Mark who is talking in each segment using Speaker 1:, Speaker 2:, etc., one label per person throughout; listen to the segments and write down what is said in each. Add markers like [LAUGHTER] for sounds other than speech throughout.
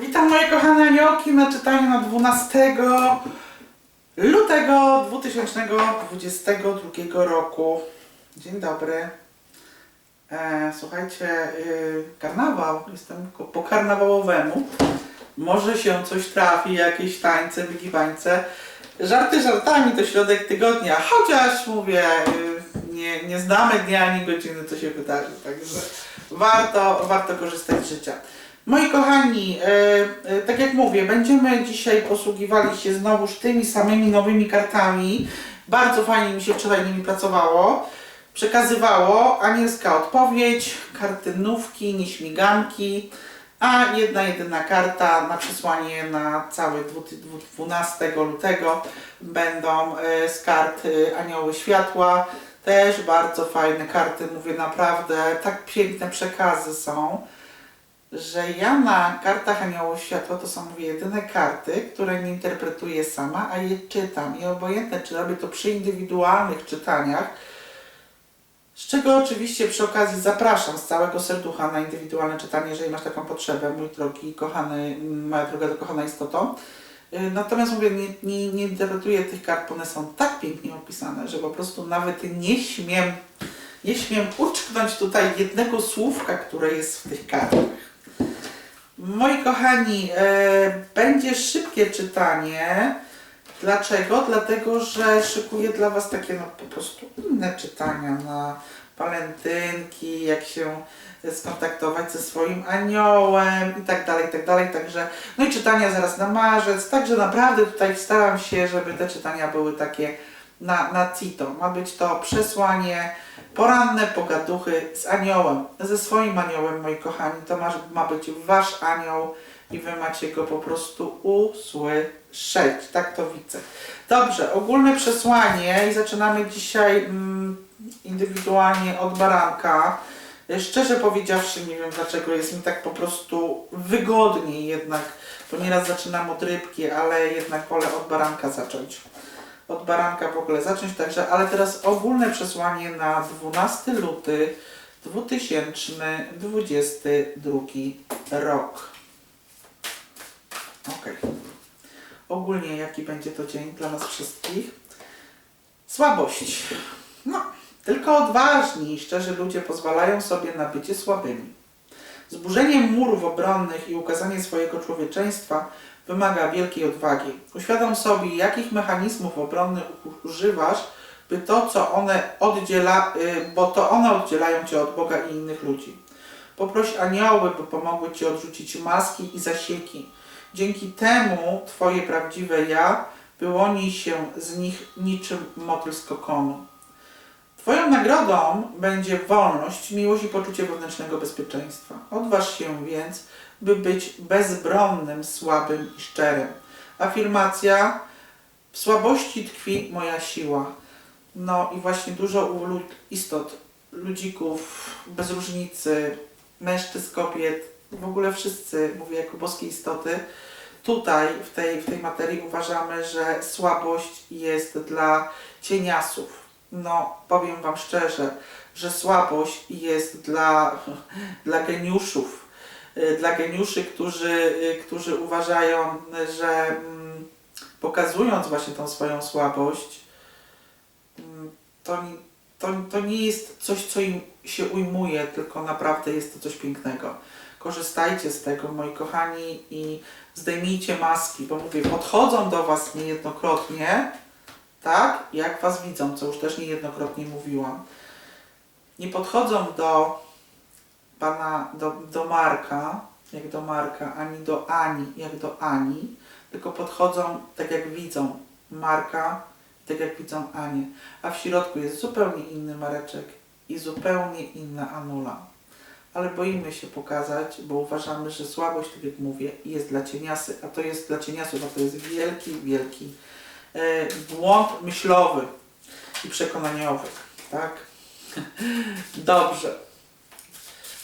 Speaker 1: Witam moje kochane aniołki na czytaniu na 12 lutego 2022 roku. Dzień dobry. E, słuchajcie, y, karnawał, jestem po karnawałowemu. Może się coś trafi, jakieś tańce, wygiwańce. Żarty żartami to środek tygodnia, chociaż mówię, y, nie, nie znamy dnia ani godziny, co się wydarzy, także warto, warto korzystać z życia. Moi kochani, e, e, tak jak mówię, będziemy dzisiaj posługiwali się znowuż tymi samymi nowymi kartami. Bardzo fajnie mi się wczoraj nimi pracowało. Przekazywało anielska odpowiedź, karty nówki, nieśmiganki, a jedna jedyna karta na przesłanie na cały dwu- dwu- 12 lutego będą e, z kart e, Anioły Światła. Też bardzo fajne karty, mówię naprawdę, tak piękne przekazy są że ja na kartach Aniołów Światła to są mówię jedyne karty, które nie interpretuję sama, a je czytam. I obojętne, czy robię to przy indywidualnych czytaniach, z czego oczywiście przy okazji zapraszam z całego serducha na indywidualne czytanie, jeżeli masz taką potrzebę, mój drogi kochany, moja droga kochana istoto. Y, Natomiast mówię, nie, nie, nie interpretuję tych kart, bo one są tak pięknie opisane, że po prostu nawet nie śmiem, nie śmiem uczknąć tutaj jednego słówka, które jest w tych kartach. Moi kochani, e, będzie szybkie czytanie. Dlaczego? Dlatego, że szykuję dla Was takie no, po prostu inne czytania na walentynki, jak się skontaktować ze swoim aniołem i tak dalej, i tak dalej. Także, no i czytania zaraz na marzec. Także naprawdę tutaj staram się, żeby te czytania były takie na, na cito. Ma być to przesłanie poranne pogaduchy z aniołem, ze swoim aniołem, moi kochani. To ma, ma być wasz anioł i wy macie go po prostu usłyszeć. Tak to widzę. Dobrze, ogólne przesłanie i zaczynamy dzisiaj mm, indywidualnie od baranka. Szczerze powiedziawszy, nie wiem dlaczego jest mi tak po prostu wygodniej jednak, bo nieraz zaczynam od rybki, ale jednak wolę od baranka zacząć od baranka w ogóle zacząć, także, ale teraz ogólne przesłanie na 12 luty 2022 rok. Ok. Ogólnie jaki będzie to dzień dla nas wszystkich? Słabość. No, tylko odważni i szczerzy ludzie pozwalają sobie na bycie słabymi. Zburzenie murów obronnych i ukazanie swojego człowieczeństwa wymaga wielkiej odwagi. Uświadom sobie, jakich mechanizmów obronnych używasz, by to, co one oddziela, y, bo to one oddzielają cię od Boga i innych ludzi. Poproś anioły, by pomogły ci odrzucić maski i zasieki. Dzięki temu twoje prawdziwe ja wyłoni się z nich niczym motyl z kokonu. Twoją nagrodą będzie wolność, miłość i poczucie wewnętrznego bezpieczeństwa. Odważ się więc, by być bezbronnym, słabym i szczerym. Afirmacja: W słabości tkwi moja siła. No i właśnie dużo u lud, istot, ludzików, bez różnicy, mężczyzn, kobiet, w ogóle wszyscy, mówię jako boskie istoty, tutaj w tej, w tej materii uważamy, że słabość jest dla cieniasów. No, powiem Wam szczerze, że słabość jest dla, [LAUGHS] dla geniuszów, dla geniuszy, którzy, y, którzy uważają, że mm, pokazując właśnie tą swoją słabość, mm, to, to, to nie jest coś, co im się ujmuje, tylko naprawdę jest to coś pięknego. Korzystajcie z tego, moi kochani, i zdejmijcie maski, bo mówię, podchodzą do Was niejednokrotnie, tak, jak Was widzą, co już też niejednokrotnie mówiłam. Nie podchodzą do pana, do, do Marka, jak do Marka, ani do Ani, jak do Ani, tylko podchodzą tak jak widzą Marka, tak jak widzą Anię. A w środku jest zupełnie inny Mareczek i zupełnie inna Anula. Ale boimy się pokazać, bo uważamy, że słabość, tak jak mówię, jest dla cieniasy, a to jest dla cieniasów, a to jest wielki, wielki e, błąd myślowy i przekonaniowy, tak? [LAUGHS] Dobrze.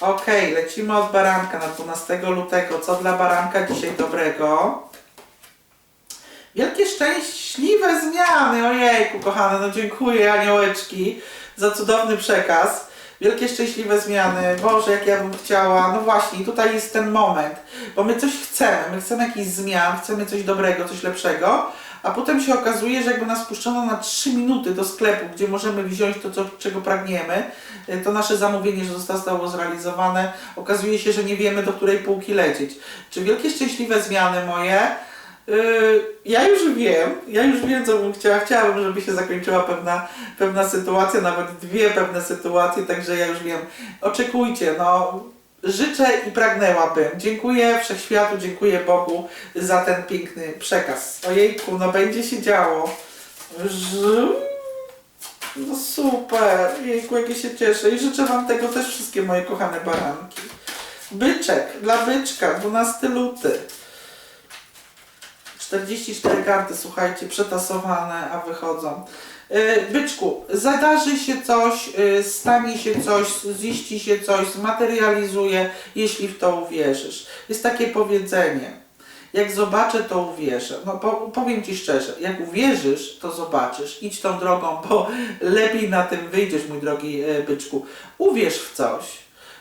Speaker 1: Okej, lecimy od baranka na 12 lutego. Co dla baranka dzisiaj dobrego? Wielkie szczęśliwe zmiany. Ojejku, kochane, no dziękuję aniołeczki za cudowny przekaz. Wielkie szczęśliwe zmiany. Boże, jak ja bym chciała. No właśnie, tutaj jest ten moment, bo my coś chcemy. My chcemy jakichś zmian, chcemy coś dobrego, coś lepszego, a potem się okazuje, że jakby nas puszczono na 3 minuty do sklepu, gdzie możemy wziąć to, co, czego pragniemy, y, to nasze zamówienie, że zostało zrealizowane, okazuje się, że nie wiemy, do której półki lecieć. Czy wielkie szczęśliwe zmiany moje? Yy, ja już wiem, ja już wiem, co bym chciała. Chciałabym, żeby się zakończyła pewna, pewna sytuacja, nawet dwie pewne sytuacje, także ja już wiem. Oczekujcie, no. Życzę i pragnęłabym. Dziękuję Wszechświatu, dziękuję Bogu za ten piękny przekaz. Ojejku, no będzie się działo. No super, jejku, jakie się cieszę i życzę Wam tego też wszystkie moje kochane baranki. Byczek, dla byczka, 12 luty. 44 karty, słuchajcie, przetasowane, a wychodzą. Yy, Byczku, zadarzy się coś, yy, stanie się coś, ziści się coś, zmaterializuje, jeśli w to uwierzysz. Jest takie powiedzenie. Jak zobaczę, to uwierzę. No po, powiem Ci szczerze, jak uwierzysz, to zobaczysz. Idź tą drogą, [LAUGHS] bo lepiej na tym wyjdziesz, mój drogi yy, byczku. Uwierz w coś,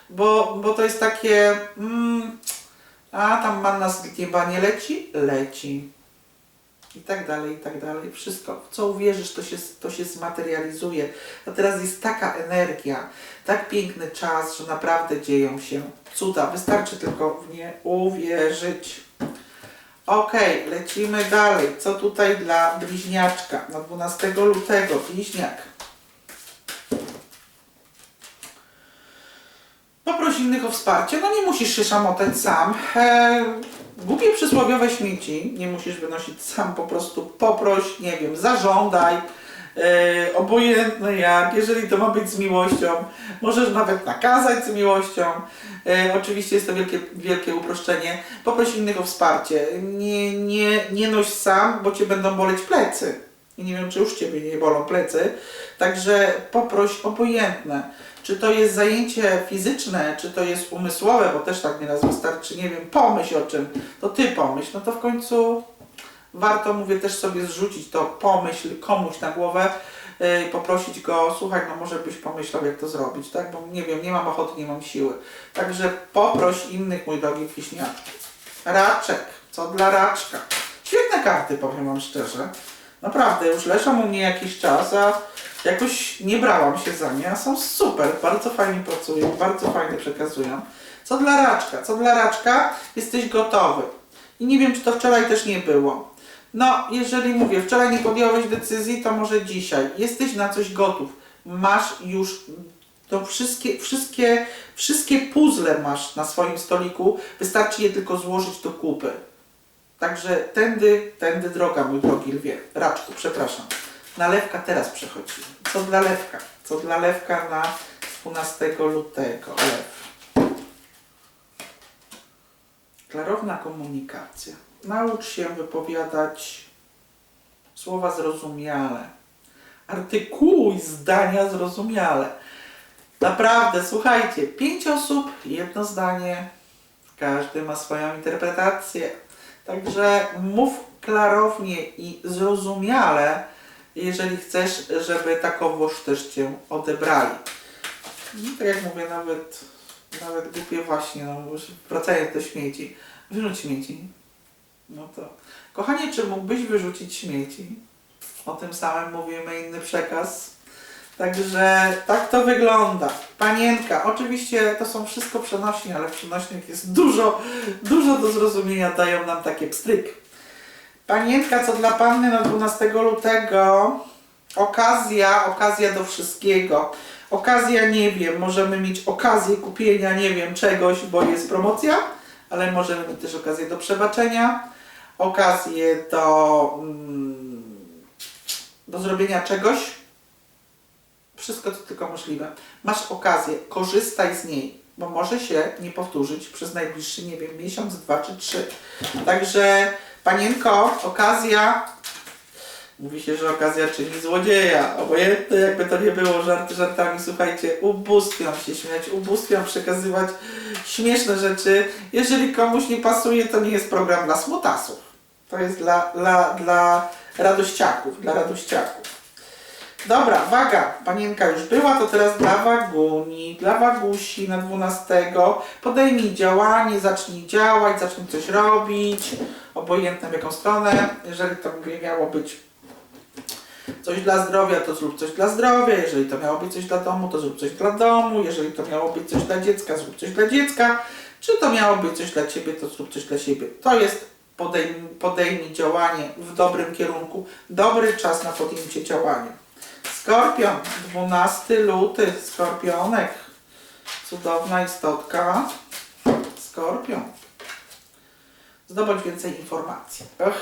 Speaker 1: bo, bo to jest takie... Mm, a tam manna z nieba nie leci? Leci. I tak dalej, i tak dalej. Wszystko, w co uwierzysz, to się, to się zmaterializuje. A teraz jest taka energia, tak piękny czas, że naprawdę dzieją się cuda. Wystarczy tylko w nie uwierzyć. Okej, lecimy dalej. Co tutaj dla bliźniaczka? Na 12 lutego bliźniak. Poproś innych o wsparcie. No nie musisz się szamotać sam. E, głupie przysłowiowe śmieci nie musisz wynosić sam. Po prostu poproś, nie wiem, zażądaj. E, obojętne jak, jeżeli to ma być z miłością, możesz nawet nakazać z miłością. E, oczywiście jest to wielkie, wielkie uproszczenie. Poproś innych o wsparcie. Nie, nie, nie noś sam, bo cię będą boleć plecy. I nie wiem, czy już ciebie nie bolą plecy. Także poproś obojętne. Czy to jest zajęcie fizyczne, czy to jest umysłowe, bo też tak nieraz wystarczy, nie wiem, pomyśl o czym, to ty pomyśl, no to w końcu warto, mówię, też sobie zrzucić to pomyśl komuś na głowę, yy, poprosić go, słuchaj, no może byś pomyślał, jak to zrobić, tak, bo nie wiem, nie mam ochoty, nie mam siły. Także poproś innych, mój drogi wiśniaczku. Raczek, co dla raczka. Świetne karty, powiem wam szczerze. Naprawdę, już leżą u mnie jakiś czas, a jakoś nie brałam się za nie, a są super, bardzo fajnie pracują, bardzo fajnie przekazują. Co dla raczka? Co dla raczka? Jesteś gotowy. I nie wiem, czy to wczoraj też nie było. No, jeżeli mówię, wczoraj nie podjąłeś decyzji, to może dzisiaj. Jesteś na coś gotów. Masz już to wszystkie, wszystkie, wszystkie puzzle masz na swoim stoliku. Wystarczy je tylko złożyć do kupy. Także tędy, tędy droga, mój drogi lwie. Raczku, przepraszam. Na lewka teraz przechodzimy. Co dla lewka? Co dla lewka na 12 lutego? Lew. Klarowna komunikacja. Naucz się wypowiadać słowa zrozumiale. Artykułuj zdania zrozumiale. Naprawdę, słuchajcie, pięć osób, jedno zdanie. Każdy ma swoją interpretację. Także mów klarownie i zrozumiale, jeżeli chcesz, żeby takowoż też Cię odebrali. No, tak jak mówię, nawet, nawet głupie właśnie, no, wracając do śmieci. Wyrzuć śmieci. No to. Kochanie, czy mógłbyś wyrzucić śmieci? O tym samym mówimy inny przekaz. Także tak to wygląda. Panienka, oczywiście to są wszystko przenośnie, ale w przenośnych jest dużo, dużo do zrozumienia, dają nam takie pstryk. Panienka, co dla panny na 12 lutego? Okazja, okazja do wszystkiego. Okazja, nie wiem, możemy mieć okazję kupienia, nie wiem, czegoś, bo jest promocja, ale możemy mieć też okazję do przebaczenia, okazję do, mm, do zrobienia czegoś, wszystko co tylko możliwe. Masz okazję, korzystaj z niej, bo może się nie powtórzyć przez najbliższy, nie wiem, miesiąc, dwa czy trzy. Także panienko, okazja. Mówi się, że okazja czyni złodzieja. Obojętne jakby to nie było, żarty żartami. Słuchajcie, ubóstwiam się śmiać, ubóstwiam przekazywać śmieszne rzeczy. Jeżeli komuś nie pasuje, to nie jest program dla smutasów. To jest dla, dla, dla radościaków, dla radościaków. Dobra, waga. Panienka już była, to teraz dla waguni, dla wagusi na 12. Podejmij działanie, zacznij działać, zacznij coś robić, obojętne w jaką stronę. Jeżeli to miało być coś dla zdrowia, to zrób coś dla zdrowia. Jeżeli to miało być coś dla domu, to zrób coś dla domu. Jeżeli to miało być coś dla dziecka, zrób coś dla dziecka. Czy to miało być coś dla ciebie, to zrób coś dla siebie. To jest podejmij, podejmij działanie w dobrym kierunku. Dobry czas na podjęcie działania. Skorpion, 12 luty, skorpionek. Cudowna istotka. Skorpion. Zdobądź więcej informacji. Ach,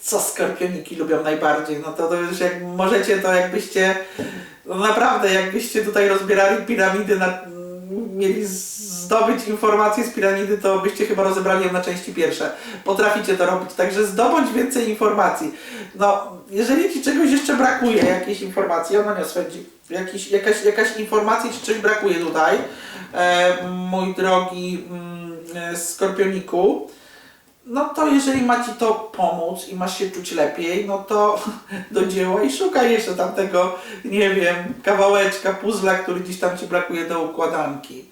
Speaker 1: co skorpioniki lubią najbardziej? No to, to już jak możecie, to jakbyście, no naprawdę, jakbyście tutaj rozbierali piramidy, na, mieli zdobyć informacje z piramidy, to byście chyba rozebrali ją na części pierwsze. Potraficie to robić, także zdobądź więcej informacji. No, jeżeli Ci czegoś jeszcze brakuje, jakiejś informacji, ona nie swędzi, jakaś, jakaś informacji Ci coś brakuje tutaj, e, mój drogi mm, skorpioniku, no to jeżeli ma Ci to pomóc i masz się czuć lepiej, no to [LAUGHS] do dzieła i szukaj jeszcze tamtego, nie wiem, kawałeczka, puzla, który gdzieś tam Ci brakuje do układanki.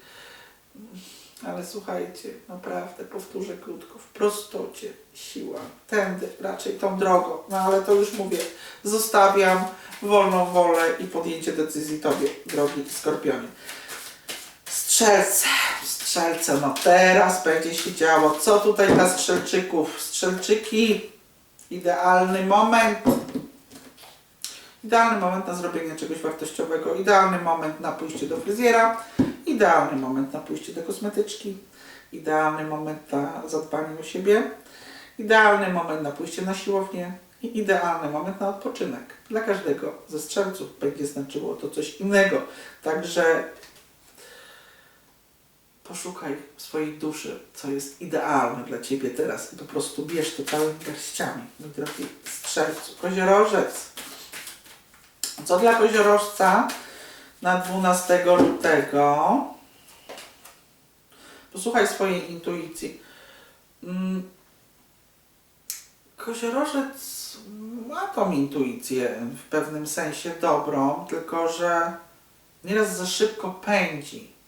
Speaker 1: Ale słuchajcie, naprawdę powtórzę krótko, w prostocie siła, tędy raczej tą drogą, no ale to już mówię, zostawiam wolną wolę i podjęcie decyzji Tobie, drogi Skorpionie. Strzelce, strzelce, no teraz będzie się działo. Co tutaj dla strzelczyków? Strzelczyki, idealny moment. Idealny moment na zrobienie czegoś wartościowego, idealny moment na pójście do fryzjera, idealny moment na pójście do kosmetyczki, idealny moment na zadbanie o siebie, idealny moment na pójście na siłownię i idealny moment na odpoczynek. Dla każdego ze strzelców będzie znaczyło to coś innego. Także poszukaj w swojej duszy, co jest idealne dla Ciebie teraz i po prostu bierz to całymi garściami, mój drogi strzelcu. Koziorożec. Co dla koziorożca na 12 lutego? Posłuchaj swojej intuicji. Mm, Koziorożec ma tą intuicję w pewnym sensie dobrą, tylko że nieraz za szybko pędzi.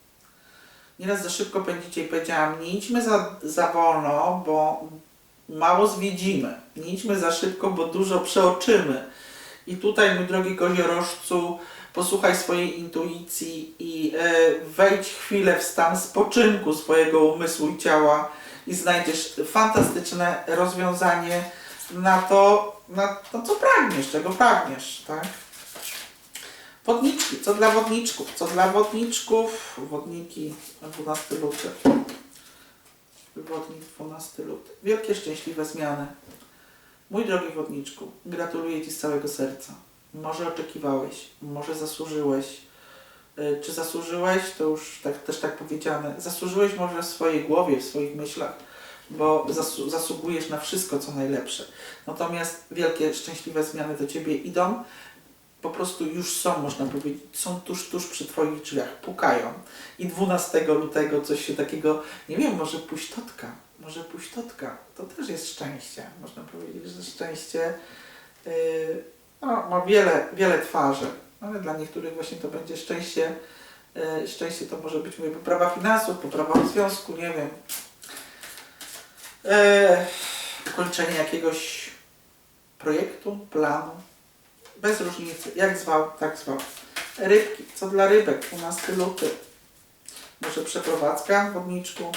Speaker 1: Nieraz za szybko pędzicie i powiedziałam, nie idźmy za, za wolno, bo mało zwiedzimy. Nie idźmy za szybko, bo dużo przeoczymy. I tutaj, mój drogi koziorożcu, posłuchaj swojej intuicji i e, wejdź chwilę w stan spoczynku swojego umysłu i ciała i znajdziesz fantastyczne rozwiązanie na to, na to co pragniesz, czego pragniesz, tak? Wodniczki, co dla wodniczków? Co dla wodniczków? Wodniki na 12 luty. Wodnik 12 luty. Wielkie szczęśliwe zmiany. Mój drogi wodniczku, gratuluję Ci z całego serca. Może oczekiwałeś, może zasłużyłeś. Y, Czy zasłużyłeś, to już tak, też tak powiedziane. Zasłużyłeś może w swojej głowie, w swoich myślach, bo zasługujesz na wszystko, co najlepsze. Natomiast wielkie, szczęśliwe zmiany do Ciebie idą po prostu już są, można powiedzieć, są tuż, tuż przy Twoich drzwiach, pukają. I 12 lutego coś się takiego, nie wiem, może puśtotka, może puśtotka, to też jest szczęście. Można powiedzieć, że szczęście yy, no, ma wiele, wiele twarzy, ale dla niektórych właśnie to będzie szczęście. Yy, szczęście to może być mówię, poprawa finansów, poprawa związku, nie wiem. Yy, ukończenie jakiegoś projektu, planu, bez różnicy. Jak zwał, tak zwał. Rybki. Co dla rybek? 12 luty. Może przeprowadzka w wodniczku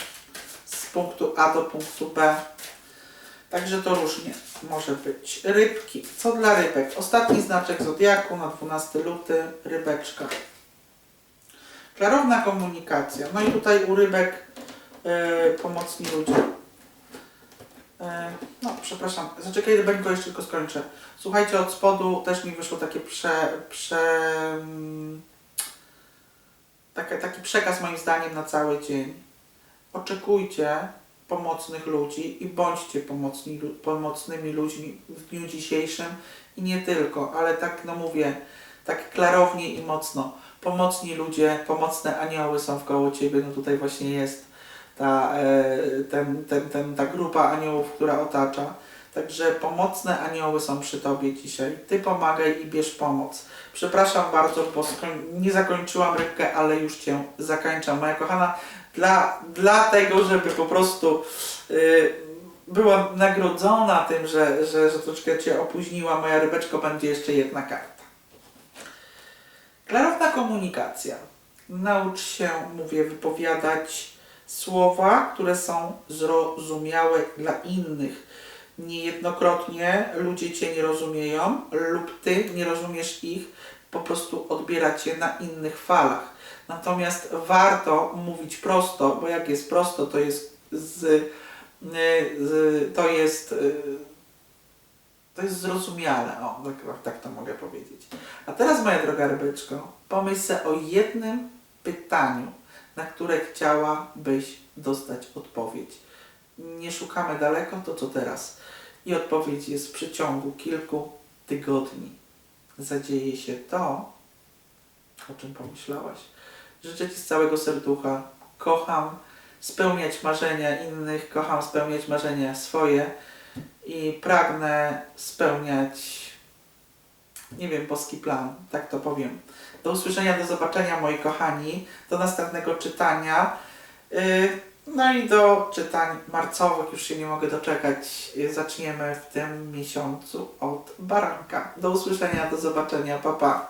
Speaker 1: z punktu A do punktu B. Także to różnie może być. Rybki. Co dla rybek? Ostatni znaczek zodiaku na 12 luty. Rybeczka. Klarowna komunikacja. No i tutaj u rybek yy, pomocni ludzie. E, No, przepraszam, zaczekaj, Rybeńko, jeszcze tylko skończę. Słuchajcie, od spodu też mi wyszło takie prze... prze mm, takie, taki przekaz moim zdaniem na cały dzień. Oczekujcie pomocnych ludzi i bądźcie pomocni, pomocnymi ludźmi w dniu dzisiejszym i nie tylko, ale tak, no mówię, tak klarownie i mocno. Pomocni ludzie, pomocne anioły są wkoło Ciebie, no tutaj właśnie jest ta, e, ten, ten, ten, ta grupa aniołów, która otacza. Także pomocne anioły są przy Tobie dzisiaj. Ty pomagaj i bierz pomoc. Przepraszam bardzo, bo nie zakończyłam rybkę, ale już Cię zakończam. Moja kochana, dla, dlatego, żeby po prostu y, była nagrodzona tym, że, że, że troszkę Cię opóźniła, moja rybeczko, będzie jeszcze jedna karta. Klarowna komunikacja. Naucz się, mówię, wypowiadać słowa, które są zrozumiałe dla innych. Niejednokrotnie ludzie Cię nie rozumieją lub Ty nie rozumiesz ich, po prostu odbieracie na innych falach. Natomiast warto mówić prosto, bo jak jest prosto, to jest z, z to jest to jest zrozumiale. O, tak, tak to mogę powiedzieć. A teraz, moja droga rybeczko, pomyśl o jednym pytaniu, na które chciałabyś dostać odpowiedź. Nie szukamy daleko, to co teraz. I odpowiedź jest w przeciągu kilku tygodni. Zadzieje się to, o czym pomyślałaś. Życzę Ci z całego serducha. Kocham spełniać marzenia innych, kocham spełniać marzenia swoje i pragnę spełniać, nie wiem, boski plan, tak to powiem. Do usłyszenia, do zobaczenia moi kochani, do następnego czytania. Y, no i do czytań marcowych już się nie mogę doczekać. Y, zaczniemy w tym miesiącu od baranka. Do usłyszenia, do zobaczenia, pa pa.